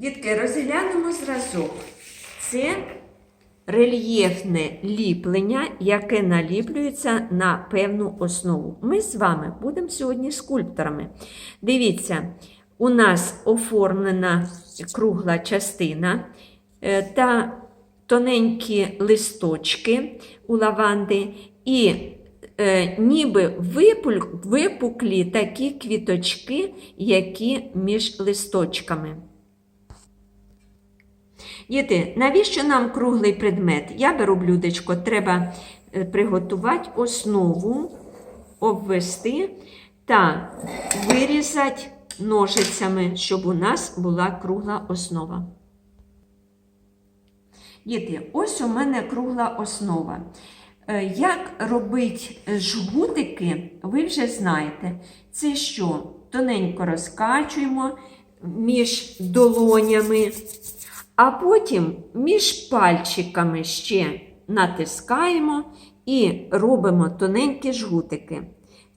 Дітки, розглянемо зразок. Це рельєфне ліплення, яке наліплюється на певну основу. Ми з вами будемо сьогодні скульпторами. Дивіться, у нас оформлена кругла частина е, та тоненькі листочки у лаванди, і е, ніби випуклі такі квіточки, які між листочками. Діти, навіщо нам круглий предмет? Я беру блюдечко, треба е, приготувати основу, обвести та вирізати ножицями, щоб у нас була кругла основа. Діти, ось у мене кругла основа. Е, Як робити жгутики, ви вже знаєте. Це що? Тоненько розкачуємо між долонями, а потім між пальчиками ще натискаємо і робимо тоненькі жгутики.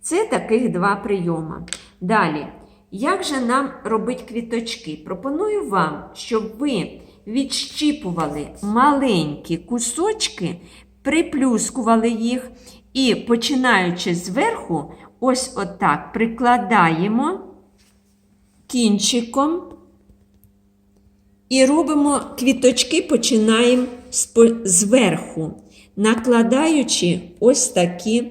Це таких два прийоми. Далі, як же нам робити квіточки? Пропоную вам, щоб ви відщіпували маленькі кусочки, приплюскували їх і, починаючи зверху, ось отак прикладаємо кінчиком і робимо квіточки, починаємо зверху, накладаючи ось такі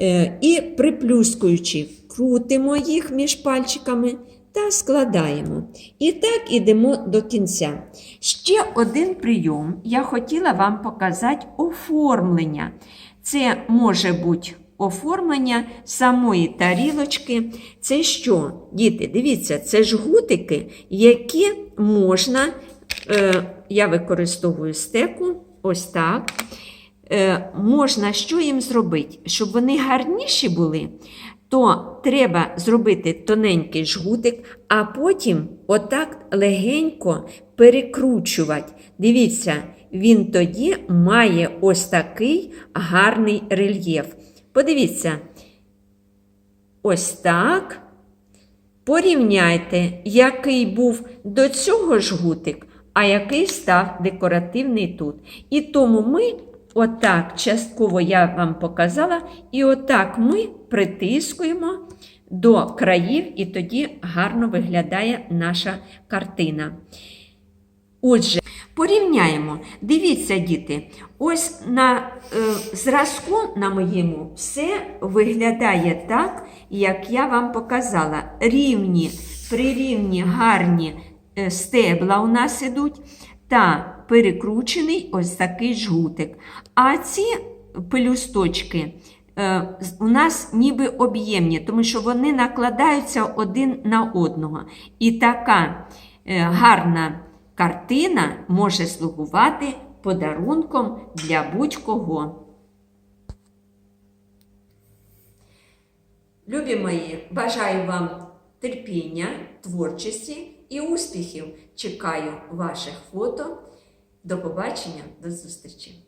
е, і приплюскуючи, крутимо їх між пальчиками та складаємо. І так ідемо до кінця. Ще один прийом я хотіла вам показати оформлення. Це може бути оформлення самої тарілочки. Це що? Діти, дивіться, це жгутики, які можна, е, я використовую стеку, ось так. Е, можна що їм зробити? Щоб вони гарніші були, то треба зробити тоненький жгутик, а потім отак легенько перекручувати. Дивіться, він тоді має ось такий гарний рельєф. Подивіться, ось так. Порівняйте, який був до цього жгутик, а який став декоративний тут. І тому ми, отак, частково я вам показала, і отак ми притискуємо до країв, і тоді гарно виглядає наша картина. Отже, порівняємо. Дивіться, діти, ось на е, зразку на моєму все виглядає так, як я вам показала. Рівні, прирівні, гарні е, стебла у нас ідуть, та перекручений ось такий жгутик. А ці пелюсточки е, у нас ніби об'ємні, тому що вони накладаються один на одного. І така е, гарна картина може слугувати подарунком для будь-кого. Любі мої, бажаю вам терпіння, творчості і успіхів. Чекаю ваших фото. До побачення, до зустрічі!